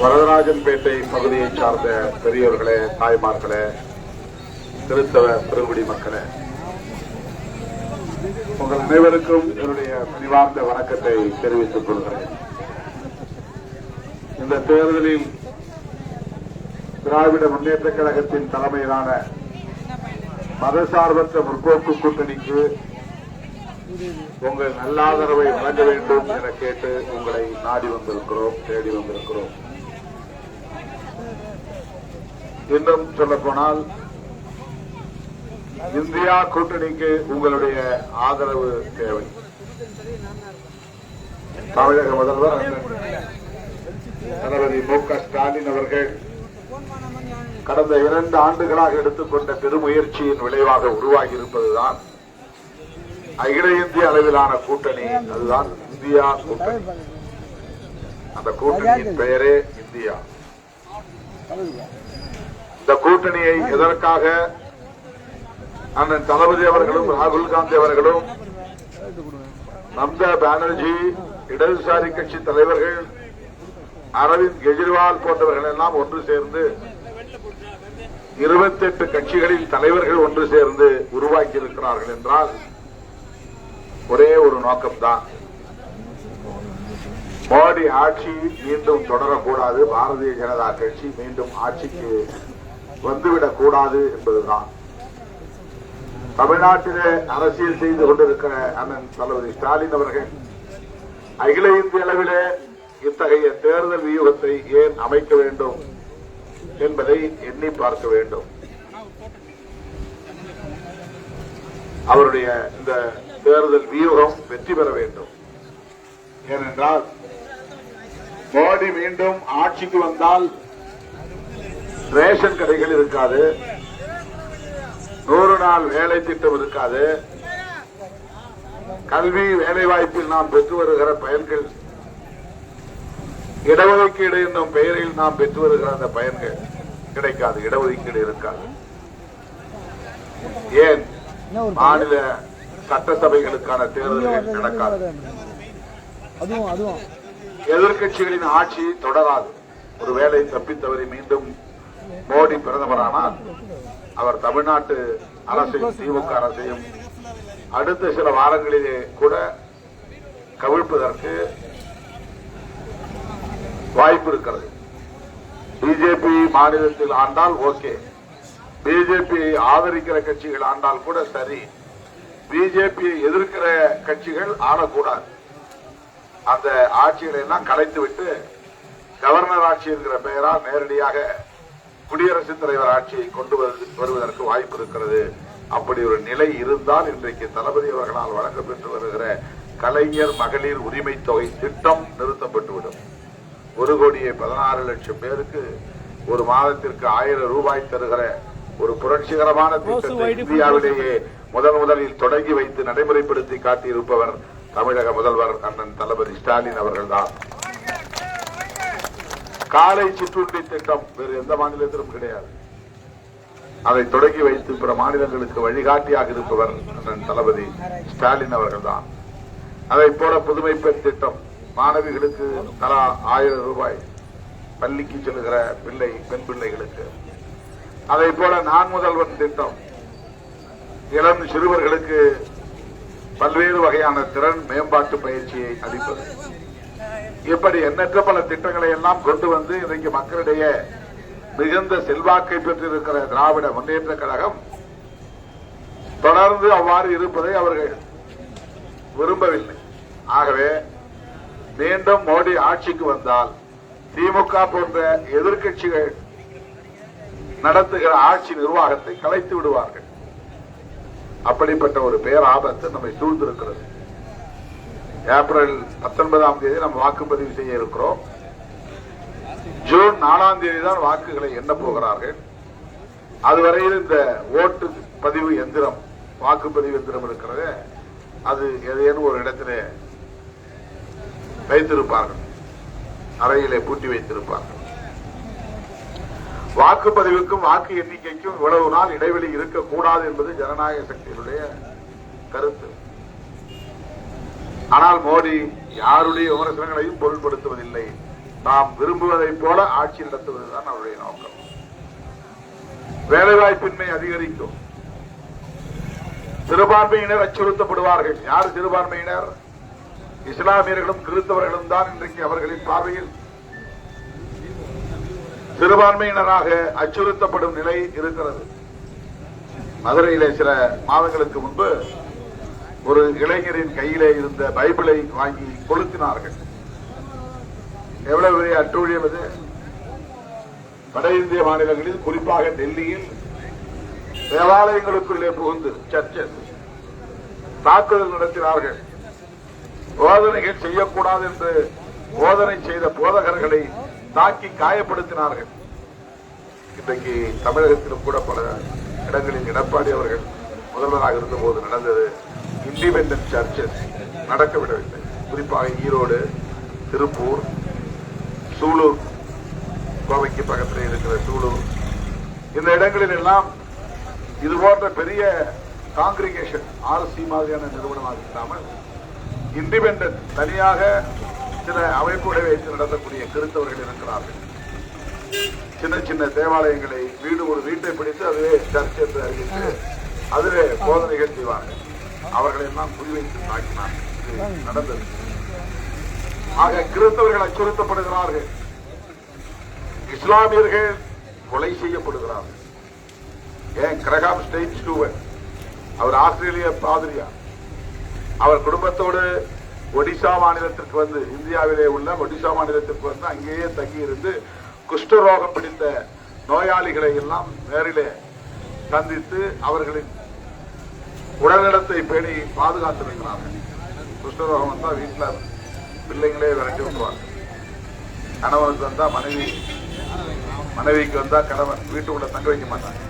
வரதராஜன்பேட்டை பகுதியைச் சார்ந்த பெரியோர்களே தாய்மார்களே திருத்தவ பெருங்குடி மக்களே உங்கள் அனைவருக்கும் என்னுடைய பணிவார்ந்த வணக்கத்தை தெரிவித்துக் கொள்கிறேன். இந்த தேர்தலில் திராவிட முன்னேற்ற கழகத்தின் தலைமையிலான மதசார்பற்ற முற்போக்கு கூட்டணிக்கு உங்கள் நல்லாதரவை வழங்க வேண்டும் என கேட்டு உங்களை நாடி வந்திருக்கிறோம் தேடி வந்திருக்கிறோம். இன்னும் சொல்ல போனால் இந்தியா கூட்டணிக்கு உங்களுடைய ஆதரவு தேவை. தமிழக முதல்வர் தளபதி மு க ஸ்டாலின் அவர்கள் கடந்த இரண்டு ஆண்டுகளாக எடுத்துக்கொண்ட பெருமுயற்சியின் விளைவாக உருவாகி இருப்பதுதான் அகில இந்திய அளவிலான கூட்டணி. அதுதான் இந்தியா கூட்டணி. அந்த கூட்டணியின் பெயரே இந்தியா. இந்த கூட்டணியை எதற்காக அண்ணன் தளபதி அவர்களும் ராகுல் காந்தி அவர்களும் மம்தா பானர்ஜி இடதுசாரி கட்சி தலைவர்கள் அரவிந்த் கெஜ்ரிவால் போன்றவர்கள் எல்லாம் ஒன்று சேர்ந்து இருபத்தெட்டு கட்சிகளில் தலைவர்கள் ஒன்று சேர்ந்து உருவாக்கி இருக்கிறார்கள் என்றால் ஒரே ஒரு நோக்கம்தான். மோடி ஆட்சி மீண்டும் தொடரக்கூடாது. பாரதிய ஜனதா கட்சி மீண்டும் ஆட்சிக்கு வந்துவிடக் கூடாது என்பதுதான். தமிழ்நாட்டிலே அரசியல் செய்து கொண்டிருக்கிற அண்ணன் தளபதி ஸ்டாலின் அவர்கள் அகில இந்திய அளவிலே இத்தகைய தேர்தல் வியூகத்தை ஏன் அமைக்க வேண்டும் என்பதை எண்ணி பார்க்க வேண்டும். அவருடைய இந்த தேர்தல் வியூகம் வெற்றி பெற வேண்டும். ஏனென்றால் மோடி மீண்டும் ஆட்சிக்கு வந்தால் ரேஷன் கடைகள் இருக்காது. நூறு நாள் வேலை திட்டம் இருக்காது. கல்வி வேலை வாய்ப்பில் நாம் பெற்று வருகிற பயன்கள் இடஒதுக்கீடு என்னும் பெயரில் நாம் பெற்று வருகிற அந்த பயன்கள் கிடைக்காது இடஒதுக்கீடு இருக்காது. ஏன்? மாநில சட்டசபைகளுக்கான தேர்தல்கள் நடக்காது. எதிர்கட்சிகளின் ஆட்சி தொடராது. ஒருவேளை தப்பித்தவரை மீண்டும் மோடி பிரதமரானால் அவர் தமிழ்நாட்டு அரசையும் திமுக அரசையும் அடுத்த சில வாரங்களிலே கூட கவிழ்ப்பதற்கு வாய்ப்பு இருக்கிறது. பிஜேபி மாநிலத்தில் ஆண்டால் ஓகே. பிஜேபி ஆதரிக்கிற கட்சிகள் ஆண்டால் கூட சரி. பிஜேபியை எதிர்க்கிற கட்சிகள் ஆளக்கூடாது அந்த ஆட்சிகளை எல்லாம் கலைத்து விட்டு கவர்னர் ஆட்சி என்கிற பெயரால் நேரடியாக குடியரசுத் தலைவர் ஆட்சியை கொண்டு வருவதற்கு வாய்ப்பு இருக்கிறது. அப்படி ஒரு நிலை இருந்தால் இன்றைக்கு தளபதி அவர்களால் வழங்கப்பெற்று வருகிற கலைஞர் மகளிர் உரிமை தொகை திட்டம் நிறுத்தப்பட்டுவிடும். ஒரு கோடியே பதினாறு லட்சம் பேருக்கு ஒரு மாதத்திற்கு ஆயிரம் ரூபாய் தருகிற ஒரு புரட்சிகரமான திட்டத்தை இந்தியாவிலேயே முதன் முதலில் தொடங்கி வைத்து நடைமுறைப்படுத்தி காட்டியிருப்பவர் தமிழக முதல்வர் அண்ணன் தளபதி ஸ்டாலின் அவர்கள்தான். காலை சிற்றுண்டி திட்டம் வேறு எந்த மாநிலத்திலும் கிடையாது. அதை தொடங்கி வைத்து பிற மாநிலங்களுக்கு வழிகாட்டியாக இருப்பவர் தளபதி ஸ்டாலின் அவர்கள் தான் அதை போல புதுமை பெண் திட்டம் மாணவிகளுக்கு தலா ஆயிரம் ரூபாய் பள்ளிக்கு செல்கிற பிள்ளை பெண் பிள்ளைகளுக்கு. அதை போல நான் முதல்வன் திட்டம் இளம் சிறுவர்களுக்கு பல்வேறு வகையான திறன் மேம்பாட்டு பயிற்சியை அளிப்பது. இப்படி எண்ணற்ற பல திட்டங்களை எல்லாம் கொண்டு வந்து இன்றைக்கு மக்களிடையே மிகுந்த செல்வாக்கை பெற்றிருக்கிற திராவிட முன்னேற்ற கழகம் தொடர்ந்து அவ்வாறு இருப்பதை அவர்கள் விரும்பவில்லை. ஆகவே மீண்டும் மோடி ஆட்சிக்கு வந்தால் திமுக போன்ற எதிர்க்கட்சிகள் நடத்துகிற ஆட்சி நிர்வாகத்தை கலைத்து விடுவார்கள். அப்படிப்பட்ட ஒரு பேராபத்து நம்மை சூழ்ந்திருக்கிறது. ஏப்ரல் பத்தொன்பதாம் தேதி நம்ம வாக்குப்பதிவு செய்ய இருக்கிறோம். ஜூன் நாலாம் தேதி தான் வாக்குகளை எண்ண போகிறார்கள். அதுவரையில் இந்த ஓட்டு பதிவு எந்திரம் வாக்குப்பதிவு எந்திரம் இருக்கிறது. அது ஏதேனும் ஒரு இடத்திலே வைத்திருப்பார்கள். அறையிலே பூட்டி வைத்திருப்பார்கள். வாக்குப்பதிவுக்கும் வாக்கு எண்ணிக்கைக்கும் இவ்வளவு நாள் இடைவெளி இருக்கக்கூடாது என்பது ஜனநாயக சக்தியினுடைய கருத்து. ஆனால் மோடி யாருடைய விமர்சனங்களையும் பொருட்படுத்துவதில்லை நாம் விரும்புவதைப் போல ஆட்சி நடத்துவதுதான் அவருடைய நோக்கம். வேலைவாய்ப்பின்மை அதிகரிக்கும். சிறுபான்மையினர் அச்சுறுத்தப்படுவார்கள். யார் சிறுபான்மையினர்? இஸ்லாமியர்களும் கிறிஸ்தவர்களும் தான் இன்றைக்கு அவர்களின் பார்வையில். சிறுபான்மையினராக அச்சுறுத்தப்படும் நிலை இருக்கிறது. மதுரையிலே சில மாதங்களுக்கு முன்பு ஒரு இளைஞரின் கையிலே இருந்த பைபிளை வாங்கி கொளுத்தினார்கள். எவ்வளவு பெரிய அட்டூழியம் இது? வட இந்திய மாநிலங்களில் குறிப்பாக டெல்லியில் தேவாலயங்களுக்குள்ளே புகுந்து சர்ச்சஸ் தாக்குதல் நடத்தினார்கள். போதனைகள் செய்யக்கூடாது என்று போதனை செய்த போதகர்களை தாக்கி காயப்படுத்தினார்கள். இன்றைக்கு தமிழகத்திலும் கூட பல இடங்களில் எடப்பாடி அவர்கள் முதல்வராக இருந்தபோது நடந்தது இண்டிபெண்டன்ட் சர்ச்சஸ் நடக்க விடவில்லை குறிப்பாக ஈரோடு திருப்பூர் சூலூர் கோவைக்கு பக்கத்தில் இருக்கிற சூலூர். இந்த இடங்களில் எல்லாம் இது போன்ற பெரிய காங்கிரிகேஷன் ஆர்சி மாதிரியான நிறுவனமாக இல்லாமல் இண்டிபெண்டன்ட் தனியாக சில அமைப்புகளை வைத்து நடத்தக்கூடிய கிறிஸ்தவர்கள் இருக்கிறார்கள். சின்ன சின்ன தேவாலயங்களை வீடு ஒரு வீட்டை பிடித்து அதுவே சர்ச் என்று அறிவித்து அதுவே போதனைகள் செய்வார்கள். அவர்களை எல்லாம் குறிவைத்து தாக்கினார் நடந்தது. ஆக கிறிஸ்தவர்கள் அச்சுறுத்தப்படுகிறார்கள். இஸ்லாமியர்கள் கொலை செய்யப்படுகிறார்கள். ஏன்? கிரகாம் ஸ்டெயின் ஸ்டூவன் அவர் ஆஸ்திரேலிய பாதிரியா. அவர் குடும்பத்தோடு ஒடிசா மாநிலத்திற்கு வந்து இந்தியாவிலே உள்ள ஒடிசா மாநிலத்திற்கு வந்து அங்கேயே தங்கியிருந்து குஷ்டரோகம் பிடித்த நோயாளிகளை எல்லாம் நேரிலே சந்தித்து அவர்களின் உடல்நலத்தை பேணி பாதுகாத்து வைக்கிறார்கள் குஷ்டரோகம் வந்தா வீட்டுல பிள்ளைங்களே விரட்டி விட்டுருவாங்க. கணவனுக்கு வந்தா மனைவி மனைவிக்கு வந்தா கணவன் வீட்டுக்குள்ள தங்க வைக்க மாட்டாங்க.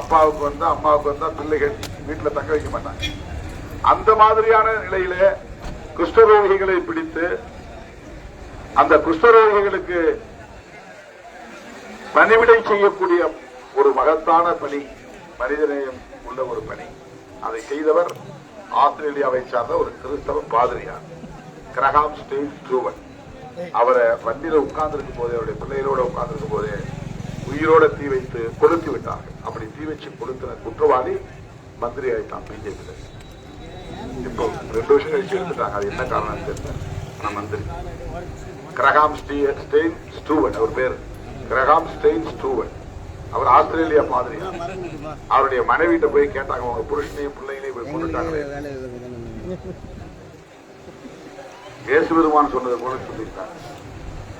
அப்பாவுக்கு வந்தா அம்மாவுக்கு வந்தா பிள்ளைகள் வீட்டுல தங்க வைக்க மாட்டாங்க. அந்த மாதிரியான நிலையிலே குஷ்டரோகிகளை பிடித்து அந்த குஷ்டரோகிகளுக்கு பணிவிடை செய்யக்கூடிய ஒரு மகத்தான பணி மனிதநேயம் உள்ள ஒரு பணி. அதை செய்தவர் ஆஸ்திரேலியாவை சார்ந்த ஒரு கிறிஸ்தவ பாதிரியார். கிரகாம் ஸ்டேன் ஸ்டூவன் அவரை வண்டியில உட்கார்ந்திருக்கும் போதே அவருடைய பிள்ளைகளோட உட்கார்ந்திருக்கும் போதே உயிரோட தீ வைத்து கொளுத்தி விட்டார்கள். அப்படி தீ வச்சு கொளுத்தின குற்றவாளி மந்திரி ஆயிட்டான் பிஜேபி இப்போ ரெண்டு வருஷம் கழிச்சு எடுத்துட்டாங்க. அது என்ன காரணம் தெரியல. ஆனா மந்திரி. கிரகாம் ஸ்டீ- ஸ்டெயின் ஸ்டூவன் அவர் பேர். கிரகாம் ஸ்டெயின் ஸ்டூவன் அவர் ஆஸ்திரேலியா மாதிரி. அவருடைய மனைவிட்ட போய் கேட்டாங்க அவங்க புருஷனையும் பிள்ளைகளையும் போய் கொண்டுட்டாங்களே இயேசு பெருமான் சொன்னது போல சொல்லியிருக்காங்க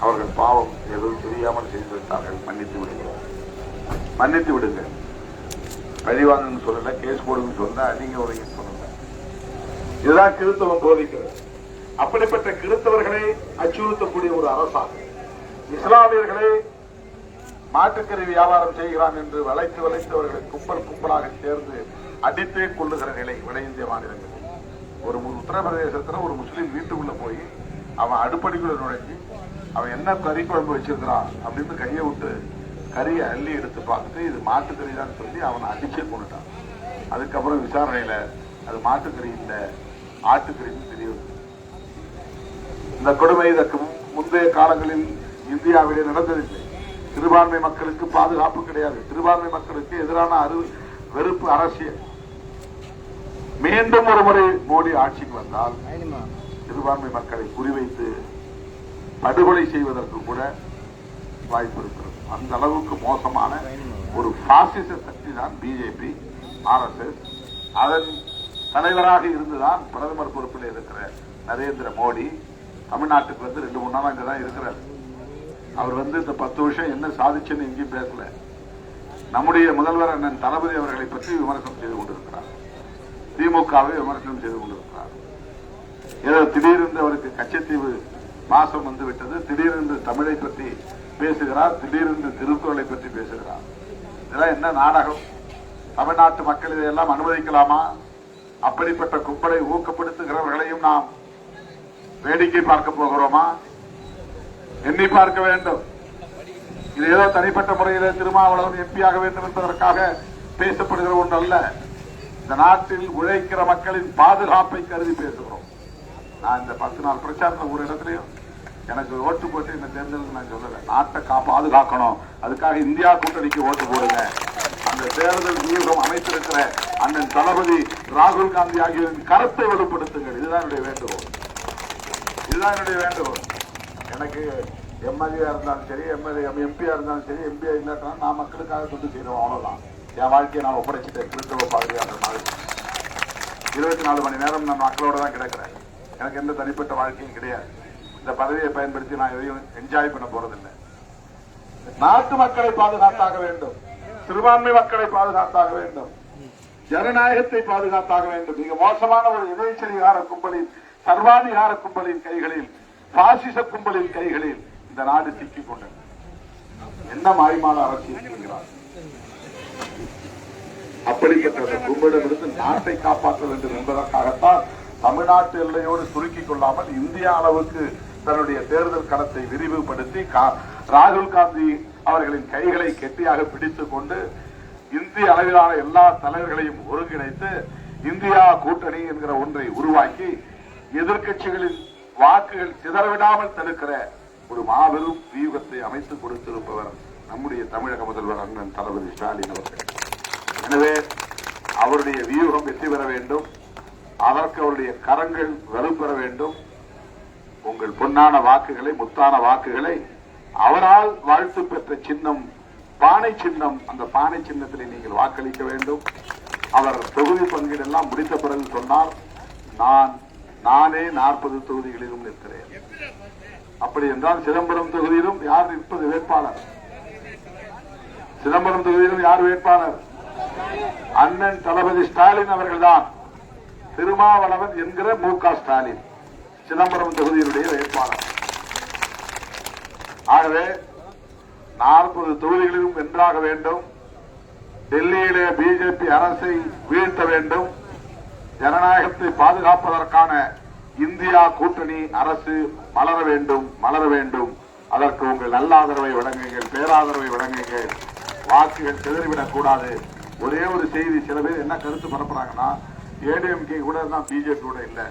அவர்கள் பாவம் எதுவும் தெரியாமல் செய்து விட்டார்கள். மன்னித்து விடுங்க. மன்னித்து விடுங்க. பழிவாங்கன்னு சொல்லல கேஸ் போடுங்கன்னு சொன்னா நீங்க ஒரு சொல்லுங்க. இதுதான் கிறிஸ்தவம் போதிக்கிறது. அப்படிப்பட்ட கிறிஸ்தவர்களை அச்சுறுத்தக்கூடிய ஒரு அரசாங்கம். இஸ்லாமியர்களை மாட்டுக்கறி வியாபாரம் செய்கிறான் என்று வளைத்து வளைத்து அவர்களை கும்பல் கும்பலாக சேர்ந்து அடித்தே கொள்ளுகிற நிலை வட இந்திய மாநிலங்களில் ஒரு மு- உத்தரப்பிரதேசத்துல ஒரு முஸ்லீம் வீட்டுக்குள்ள போய் அவன் அடுப்படிக்குள்ள நுழைஞ்சி அவன் என்ன கறி குழம்பு வச்சிருக்கிறான் அப்படின்னு கையை விட்டு கறியை அள்ளி எடுத்து பார்த்துட்டு இது மாட்டுக்கறி தான் சொல்லி அவனை அடிச்சே கொண்டுட்டான். அதுக்கப்புறம் விசாரணையில அது மாட்டுக்கறி இல்லை ஆட்டுக்கறின்னு தெரிய வந்தது. இந்த கொடுமை இதற்கு முந்தைய காலங்களில் இந்தியாவிலே நடந்ததில்லை. சிறுபான்மை மக்களுக்கு பாதுகாப்பு கிடையாது. சிறுபான்மை மக்களுக்கு எதிரான அரு வெறுப்பு அரசியல். மீண்டும் ஒரு முறை மோடி ஆட்சிக்கு வந்தால் சிறுபான்மை மக்களை குறிவைத்து படுகொலை செய்வதற்கு கூட வாய்ப்பு இருக்கிறது. அந்த அளவுக்கு மோசமான ஒரு பாசிச சக்தி தான் பிஜேபி ஆர்எஸ்எஸ் அதன் தலைவராக இருந்துதான் பிரதமர் பொறுப்பில் இருக்கிற நரேந்திர மோடி தமிழ்நாட்டுக்கு வந்து ரெண்டு மூணு நாள் அங்கதான் இருக்கிறார். அவர் வந்து இந்த பத்து வருஷம் என்ன சாதிச்சுன்னு எங்கேயும் பேசல. நம்முடைய முதல்வர் அண்ணன் தளபதி அவர்களை பற்றி விமர்சனம் செய்து கொண்டிருக்கிறார். திமுகவை விமர்சனம் செய்து கொண்டிருக்கிறார். ஏதோ திடீரென்று அவருக்கு கச்சத்தீவு மாசம் வந்து விட்டது திடீரென்று தமிழை பற்றி பேசுகிறார். திடீரென்று திருக்குறளை பற்றி பேசுகிறார். இதெல்லாம் என்ன நாடகம்? தமிழ்நாட்டு மக்கள் இதையெல்லாம் அனுமதிக்கலாமா? அப்படிப்பட்ட கும்பலை ஊக்கப்படுத்துகிறவர்களையும் நாம் வேடிக்கை பார்க்க போகிறோமா? எண்ணி பார்க்க வேண்டும். இது ஏதோ தனிப்பட்ட முறையில் திருமாவளவன் எம்பி ஆக வேண்டும் என்பதற்காக பேசப்படுகிற ஒன்று அல்ல இந்த நாட்டில் உழைக்கிற மக்களின் பாதுகாப்பை கருதி பேசுகிறோம். நான் இந்த பத்து நாள் பிரச்சாரத்தில் ஒரு இடத்துலயும் எனக்கு ஓட்டு போட்டு இந்த தேர்தலுக்கு நான் சொல்லல. நாட்டை கா பாதுகாக்கணும். அதுக்காக இந்தியா கூட்டணிக்கு ஓட்டு போடுங்க. அந்த தேர்தல் வியூகம் அமைத்திருக்கிற அண்ணன் தளபதி ராகுல் காந்தி ஆகியோரின் கருத்தை வெளிப்படுத்துங்கள் இதுதான் என்னுடைய வேண்டுகோள். இதுதான் என்னுடைய வேண்டுகோள். எனக்கு எம்எல்ஏ இருந்தாலும் சரி எம்எல்ஏ எம்பியா இருந்தாலும் சரி எம்பியா இருந்தாலும் நான் மக்களுக்காக தொண்டு செய்யறோம் அவ்வளவுதான். என் வாழ்க்கையை நான் ஒப்படைச்சிட்டேன் கிறிஸ்தவ பாதுகாக்கிற மாதிரி. இருபத்தி நாலு மணி நேரம் நான் மக்களோட தான் கிடக்கிறேன். எனக்கு எந்த தனிப்பட்ட வாழ்க்கையும் கிடையாது. இந்த பதவியை பயன்படுத்தி நான் எதையும் என்ஜாய் பண்ண போறதில்லை. நாட்டு மக்களை பாதுகாத்தாக வேண்டும். சிறுபான்மை மக்களை பாதுகாத்தாக வேண்டும். ஜனநாயகத்தை பாதுகாத்தாக வேண்டும். மிக மோசமான ஒரு இடைச்சலிகார கும்பலின் சர்வாதிகார கும்பலின் கைகளில் பாசிச கும்பலின் கைகளில் இந்த நாடு சிக்கிக் கொண்டது. என்ன மாய்மான அரசியல் அப்படிப்பட்ட கும்பலிடமிருந்து நாட்டை காப்பாற்ற வேண்டும் என்பதற்காகத்தான் தமிழ்நாட்டு எல்லையோடு சுருக்கிக் கொள்ளாமல் இந்தியா அளவுக்கு தன்னுடைய தேர்தல் களத்தை விரிவுபடுத்தி கா- ராகுல் காந்தி அவர்களின் கைகளை கெட்டியாக பிடித்துக் கொண்டு இந்திய அளவிலான எல்லா தலைவர்களையும் ஒருங்கிணைத்து இந்தியா கூட்டணி என்கிற ஒன்றை உருவாக்கி எதிர்க்கட்சிகளின் வாக்குகள் சிதறவிடாமல் தடுக்கிற ஒரு மாபெரும் வியூகத்தை அமைத்துக் கொடுத்திருப்பவர் நம்முடைய தமிழக முதல்வர் அண்ணன் தளபதி ஸ்டாலின் அவர்கள். எனவே அவருடைய வியூகம் வெற்றி பெற வேண்டும். அதற்கு அவருடைய கரங்கள் வலுப்பெற வேண்டும். உங்கள் பொன்னான வாக்குகளை முத்தான வாக்குகளை அவரால் வாழ்த்து பெற்ற சின்னம் பானை சின்னம் அந்த பானை சின்னத்திலே நீங்கள் வாக்களிக்க வேண்டும். அவர் தொகுதி பங்கீடெல்லாம் முடித்த பிறகு சொன்னார் நான் நானே நாற்பது தொகுதிகளிலும் நிற்கிறேன். அப்படி என்றால் சிதம்பரம் தொகுதியிலும் யார் நிற்பது வேட்பாளர்? சிதம்பரம் தொகுதியிலும் யார் வேட்பாளர்? அண்ணன் தளபதி ஸ்டாலின் அவர்கள்தான். திருமாவளவன் என்கிற மு க ஸ்டாலின் சிதம்பரம் தொகுதியினுடைய வேட்பாளர். ஆகவே நாற்பது தொகுதிகளிலும் வென்றாக வேண்டும். டெல்லியிலே பிஜேபி அரசை வீழ்த்த வேண்டும். ஜனநாயகத்தை பாதுகாப்பதற்கான இந்தியா கூட்டணி அரசு மலர வேண்டும் மலர வேண்டும். அதற்கு உங்கள் நல்ல ஆதரவை வழங்குங்கள் பேராதரவை வழங்குங்கள். வாக்குகள் சிதறிவிடக் கூடாது. ஒரே ஒரு செய்தி சில பேர் என்ன கருத்து பரப்புறாங்கன்னா ஏடிஎம்கே கூட தான் பிஜேபி கூட இல்லை.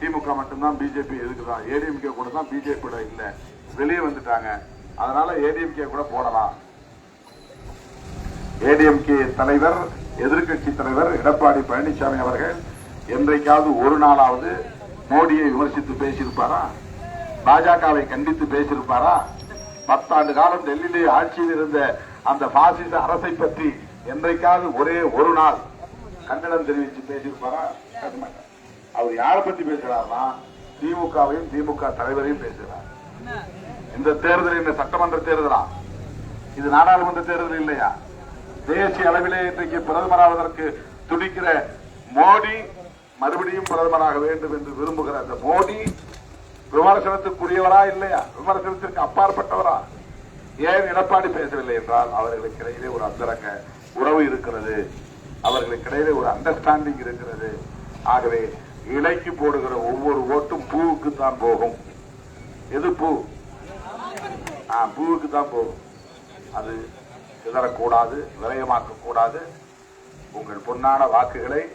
திமுக மட்டும்தான் பிஜேபி எதுக்குதான் ஏடிஎம்கே கூட தான் பிஜேபி கூட இல்லை. வெளியே வந்துட்டாங்க. அதனால ஏடிஎம்கே கூட போடலாம். ஏடிஎம்கே தலைவர் எதிர்க்கட்சி தலைவர் எடப்பாடி பழனிசாமி அவர்கள் என்றைக்காவது ஒரு நாளாவது மோடியை விமர்சித்து பேசியிருப்பாரா? பாஜகவை கண்டித்து பேசியிருப்பாரா? பத்தாண்டு காலம் டெல்லியிலே ஆட்சியில் இருந்த அந்த பாசிச அரசை பற்றி என்றைக்காவது ஒரே ஒரு நாள் கண்டனம் தெரிவித்து பேசியிருப்பாரா? அவர் யாரை பத்தி பேசுறாருன்னா திமுகவையும் திமுக தலைவரையும் பேசுகிறார். இந்த தேர்தல் இந்த சட்டமன்ற தேர்தலா? இது நாடாளுமன்ற தேர்தல் இல்லையா? தேசிய அளவிலே இன்றைக்கு பிரதமராவதற்கு துடிக்கிற மோடி மறுபடியும் பிரதமராக வேண்டும் என்று விரும்புகிற அந்த மோடி விமர்சனத்துக்குரியவரா இல்லையா? விமர்சனத்திற்கு அப்பாற்பட்டவரா? ஏன் எடப்பாடி பேசவில்லை என்றால் அவர்களுக்கு இடையிலே ஒரு அந்தரங்க உறவு இருக்கிறது. அவர்களுக்கு இடையிலே ஒரு அண்டர்ஸ்டாண்டிங் இருக்கிறது. ஆகவே இலைக்கு போடுகிற ஒவ்வொரு ஓட்டும் பூவுக்கு தான் போகும். எது பூ? ஆ, பூவுக்கு தான் போகும். அது சிதறக்கூடாது விரயமாக்க கூடாது உங்கள் பொன்னான வாக்குகளை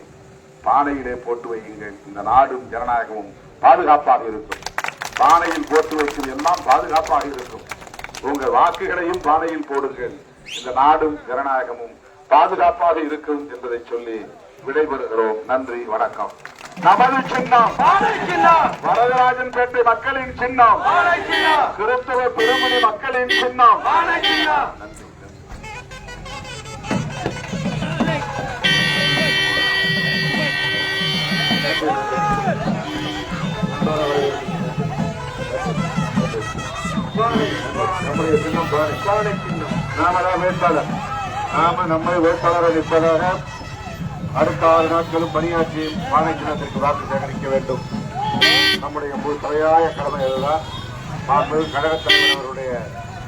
பானையிலே போட்டு வையுங்கள். இந்த நாடும் ஜனநாயகமும் பாதுகாப்பாக இருக்கும். பானையில் போட்டு வைக்கும் எல்லாம் பாதுகாப்பாக இருக்கும். உங்கள் வாக்குகளையும் பானையில் போடுங்கள். இந்த நாடும் ஜனநாயகமும் பாதுகாப்பாக இருக்கும் என்பதை சொல்லி விடைபெறுகிறோம். நன்றி வணக்கம். நமது சின்னம். வரதராஜன் பேட்டை மக்களின் சின்னம். கிறிஸ்தவ பெருமணி மக்களின் சின்னம். நன்றி. நம்முடைய சின்னம் பானை நாம தான் வேட்பாளர் நாம நம்மை வேட்பாளரை நிற்பதாக அடுத்த ஆறு நாட்களும் பணியாற்றி பானை சின்னத்திற்கு வாக்கு சேகரிக்க வேண்டும் நம்முடைய முழு தலையாய கடமை அதுதான் மாண்பு கழகத் தலைவர் அவருடைய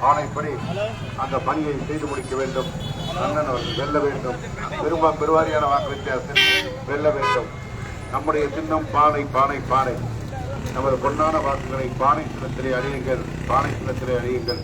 ஆணைப்படி அந்த பணியை செய்து முடிக்க வேண்டும் அண்ணன் அவர்கள் வெல்ல வேண்டும் பெரும்பா பெருவாரியான வாக்கு வித்தியாசத்தில் வெல்ல வேண்டும் நம்முடைய சின்னம் பானை பானை பானை. நமது பொன்னான வாக்குகளை பானை சின்னத்திலே அழியுங்கள் பானை சின்னத்திலே அழியுங்கள்